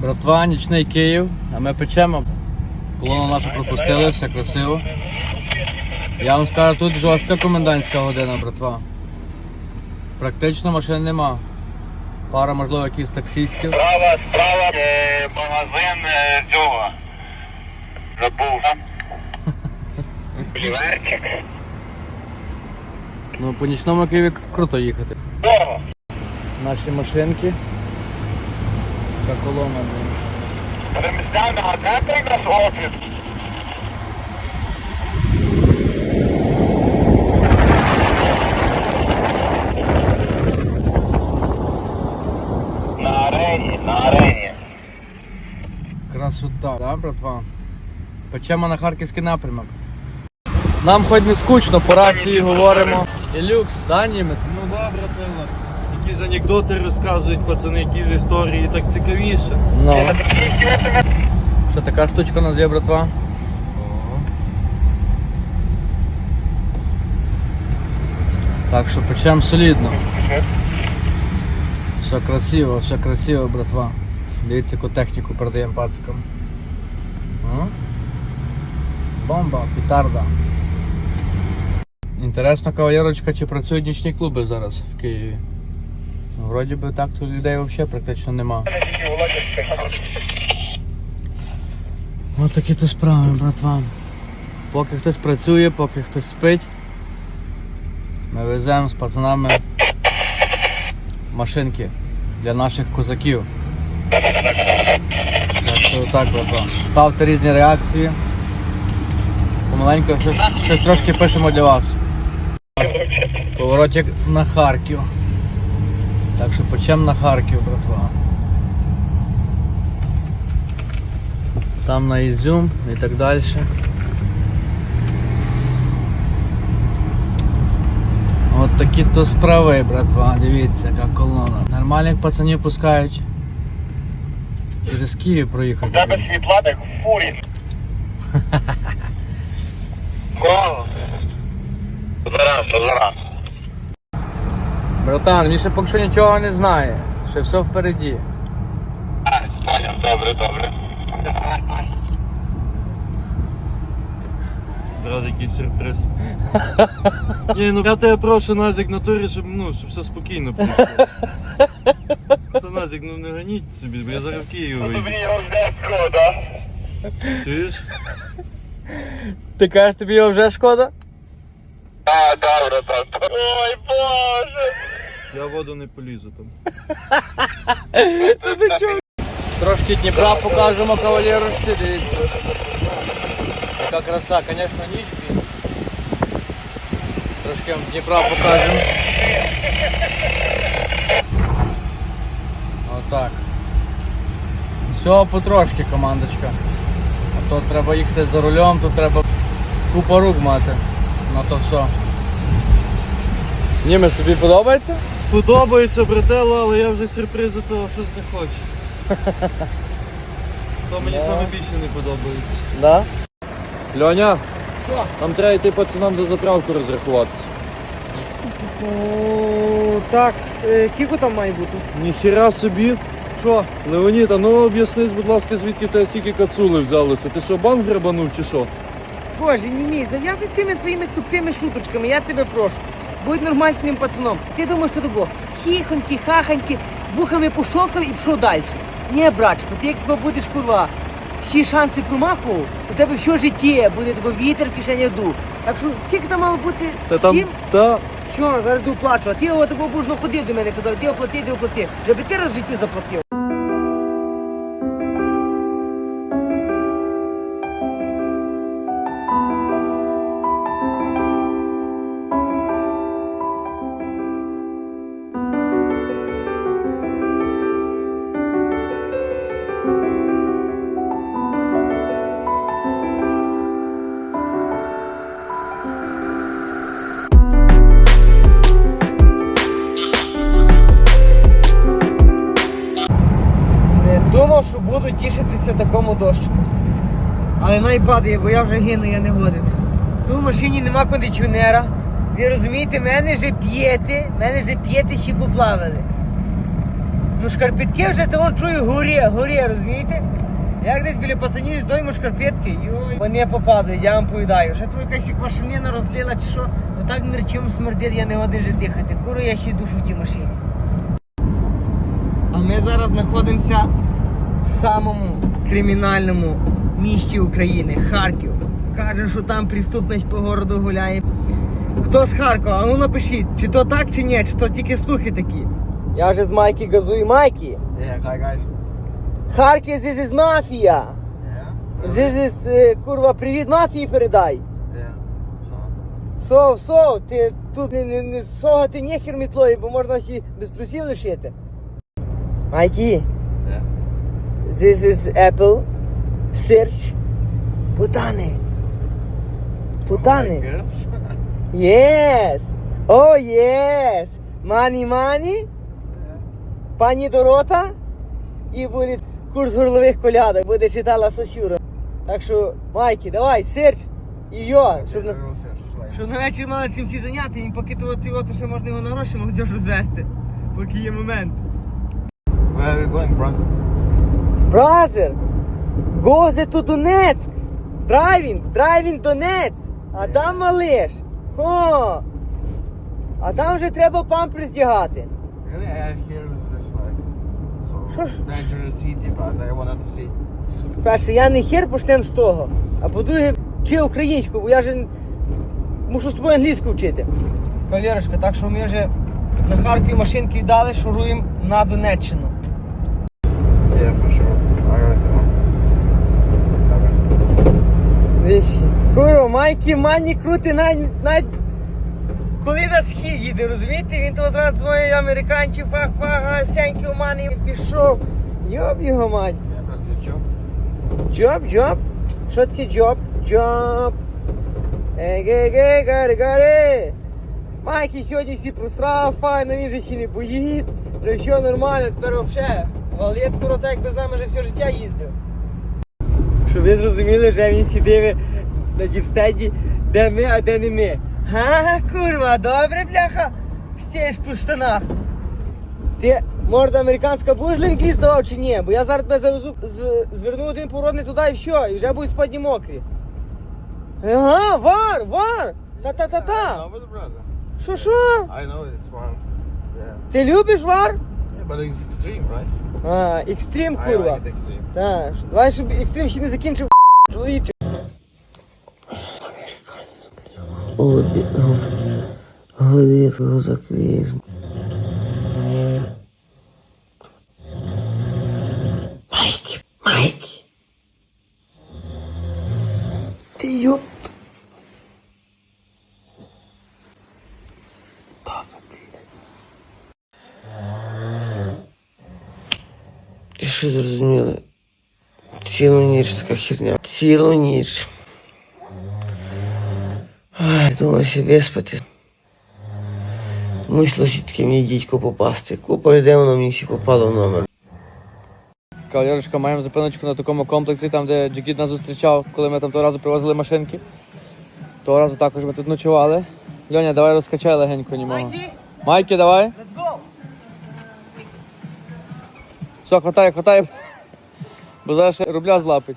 Братва, нічний Київ, а ми печемо. Колону нашу пропустили, все красиво. Я вам скажу, тут жорстка комендантська година, братва. Практично машин нема. Пара, можливо, якихось таксістів. Справа, справа е, магазин е, цього. Забув. Пліверчик. Ну, по нічному Києві круто їхати. Наші машинки. Така колона. наш офіс. На арені, на арені. Красота, да, братва? Печемо на харківський напрямок. Нам хоч не скучно, по рації говоримо. І люкс, да, німець? Ну да, братела. Якісь анекдоти розказують пацани, якісь історії, так цікавіше. Ну. Що така штучка у нас є, братва? Так що печем солідно. Все красиво, все красиво, братва. Дивіться, яку техніку продаємо пацкам. Бомба, петарда. Інтересно, кавалерочка, чи працюють нічні клуби зараз в Києві? Ну, Вроді би так тут людей взагалі практично нема. Ось такі то справи, братва. Поки хтось працює, поки хтось спить, ми веземо з пацанами машинки для наших козаків. Так що так, братва. Ставте різні реакції. Помаленько щось, щось трошки пишемо для вас. Поворотик на Харків. Так що почем на Харків, братва. Там на Ізюм і так далі. От такі то справи, братва, дивіться, яка колона. Нормальних пацанів пускають. Через Київ проїхати. Тебе світла в фурі. Зараз, зараз. Братан, він ще поки що нічого не знає. Ще все впереді. Добре, добре. Брат, якийсь сюрприз. Ні, ну я тебе прошу, Назік, на турі, щоб, ну, щоб все спокійно пройшло. Та Назік, ну не ганіть собі, бо я зараз в Київ Тобі вийду. його вже шкода. Чуєш? Ти кажеш, тобі його вже шкода? А, добре, так. Ой, Боже. Я в воду не полізу там. Трошки Дніпра покажемо кавалерочці, дивіться. Яка краса, звісно, ніч. Трошки вам Дніпра покажемо. Отак. Всього потрошки, командочка. А то треба їхати за рулем, то треба купа рук мати. На то все. Німець, тобі подобається? Подобається, брателло, але я вже сюрпризу того щось не хочу. То мені саме більше не подобається. Да. Льоня, Що? нам треба йти пацанам за заправку розрахуватися. Ну, так, е, кілько там має бути? Ніхіра собі. Що? Леонід, а ну об'яснись, будь ласка, звідки в тебе стільки кацули взялися? Ти що, банк грабанув чи що? Боже, не мій, зав'язуй з тими своїми тупими шуточками, я тебе прошу. Будь нормальним пацаном. Ти думаєш, що такого? Хіхоньки, хахоньки, вухами пошокав і пішов далі. Ні, братчику, ти як хіба будеш курва, всі шанси промахував, то тебе все життя буде тебе вітер в кишені дух. Так що скільки там мало бути? Та там. Сім? Та. Що, зараз йду. Ти от такого бужно ходив до мене, казав, ти оплати, ти оплати. Щоб ти раз в житті заплатив. Що буду тішитися такому дощику. Але найпадає, бо я вже гину, я не годен. Тут в машині нема кондиціонера. Ви розумієте, мене вже п'єте, мене вже п'єте ще поплавили. Ну шкарпетки вже то он чую горі, горі, розумієте? Як десь біля пацанів здоймо шкарпетки, йой, вони попадають, я вам повідаю. Ще твоя якась як машинина розлила чи що, отак мерчим смердить, я не годин вже дихати. Куру я ще душу в тій машині. А ми зараз знаходимося в самому кримінальному місті України Харків. Каже, що там преступність по городу гуляє. Хто з Харкова? А ну напишіть, чи то так, чи ні, чи то тільки слухи такі. Я вже з Майки газую Майки. Yeah, hi guys. Харків this is мафія. Yeah. This is, е, курва, привіт мафії передай. Сов, сов, ти тут не, не, не согати нехер мітлою, бо можна ще без трусів лишити. Майки. This is Apple. Search. Путани. Путани. Girls. Yes. Oh, yes. Мані, мані. Пані Дорота. І буде курс горлових колядок, буде читала Сосюра. Так що, Майки, давай, серч. І йо, щоб на... Щоб на вечір мали чим всі зайняти, і поки то, то, то ще можна його на гроші молодіж розвести. Поки є момент. Where are we going, brother? Бразер, гозе to Донецьк. Драйвінг, драйвінг Донець. А там малиш. О! А там вже треба памперс вдягати. Really, I hear this like so Що ж? dangerous city, but I wanted to see. Перше, я не хер почнемо з того. А по-друге, вчи українську, бо я вже мушу з тобою англійську вчити. Кавалерочка, так що ми вже на Харкові машинки віддали, шуруємо на Донеччину. Yeah, for sure. I got to know. Вещі. Курва, майки мані крути навіть, навіть коли на схід їде, розумієте? Він того зразу дзвонить американців, фах-фага, сяньки у мене і пішов. Йоб його мать. Джоб, джоб. Що таке джоб? Джоб. Еге-ге, гари-гари. Майки сьогодні всі просрав, файно, він же ще не боїть. Вже все нормально, тепер взагалі. Валет як би з нами вже все життя їздив. Ви зрозуміли, вже він сидів на дівстеді, де ми, а де не ми. Га, курва, добре, бляха, стєш по штанах. Ти морда американська будеш лінклі здавав чи ні? Бо я зараз тебе завезу, з- зверну один не туди і все, і вже будуть сподні мокрі. Ага, вар, вар! Та-та-та-та! Know, but brother. Що що? I know it's fun. Yeah. Ти любиш вар? Yeah, but it's extreme, right? А, екстрім, курва. Так, давай, щоб екстрім ще не закінчив чоловіче. Годитку закриєш. Майки, майки. Ти ёп. І що зрозуміли? Цілу ніч така херня. Цілу ніч. Ай, думаю, ще виспати. Мислося таке мені дідько попасти. Купа людей воно мені всі попало в номер. Кавалерочка, маємо зупиночку на такому комплексі, там де Джекіт нас зустрічав, коли ми там того разу привозили машинки. Того разу також ми тут ночували. Льоня, давай розкачай легенько німого. Майки, Майки, давай. let's go! Все, хватає, хватає. Бо зараз ще рубля злапить.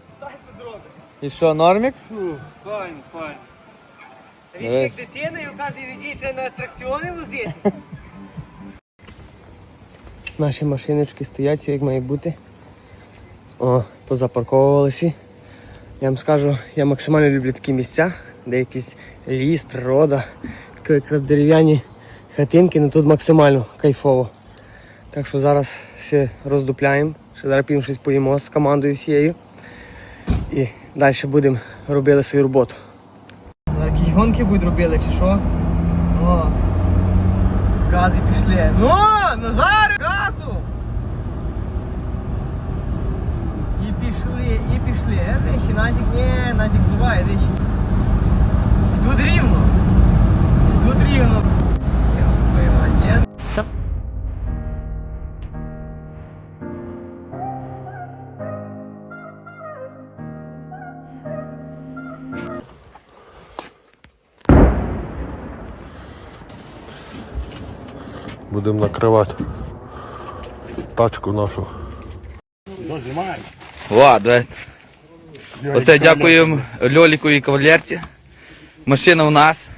І що, нормік? Фу, файн, файн. Він як дитиною кожен неділі треба на атракціони возити. Наші машиночки стоять, як має бути. О, позапарковувалися. Я вам скажу, я максимально люблю такі місця, де якийсь ліс, природа, такі якраз дерев'яні хатинки, ну тут максимально кайфово. Так що зараз все роздупляємо, ще зараз підемо щось поїмо з командою всією. І далі будемо робити свою роботу. Зараз якісь гонки будуть робили, чи що? О, гази пішли. Ну, Назар, газу! І пішли, і пішли. Е, Назік, ні, Назік зуває, дещі. Тут рівно. Тут рівно. Будемо накривати. тачку нашу. Ладно. Оце дякуємо Льоліку і кавалерці. Машина у нас.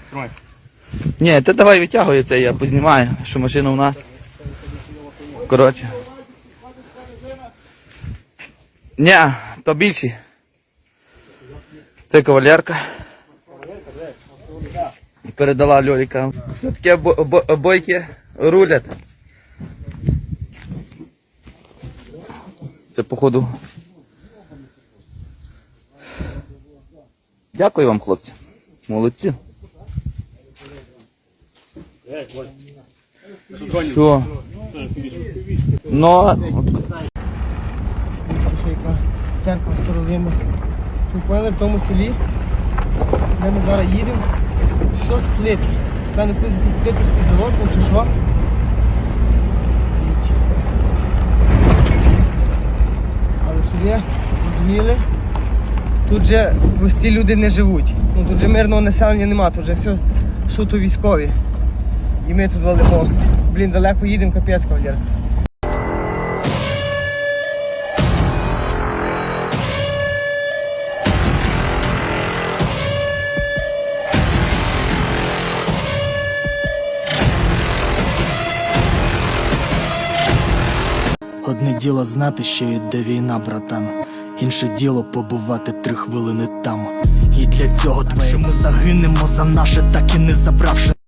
Ні, ти давай витягуй це, я познімаю, що машина у нас. Коротше. Ні, то більші. Це кавалерка. Передала Льоліка. Все таке бо- бо- бойки рулять. Це походу. Дякую вам, хлопці. Молодці. Що? Ну, Це ще яка церква старовинна. Ми в тому селі, де ми зараз їдемо, що з плитки. Колись якийсь плиточний завод був чи що. Але щоб ви розуміли, тут же прості люди не живуть. Ну, тут же мирного населення нема, тут же все суто військові. І ми тут валимо. Блін, далеко їдемо, капець, кавалерка. Одне діло знати, що йде війна, братан. Інше діло побувати три хвилини там. І для цього твоє ми загинемо за наше, так і не забравши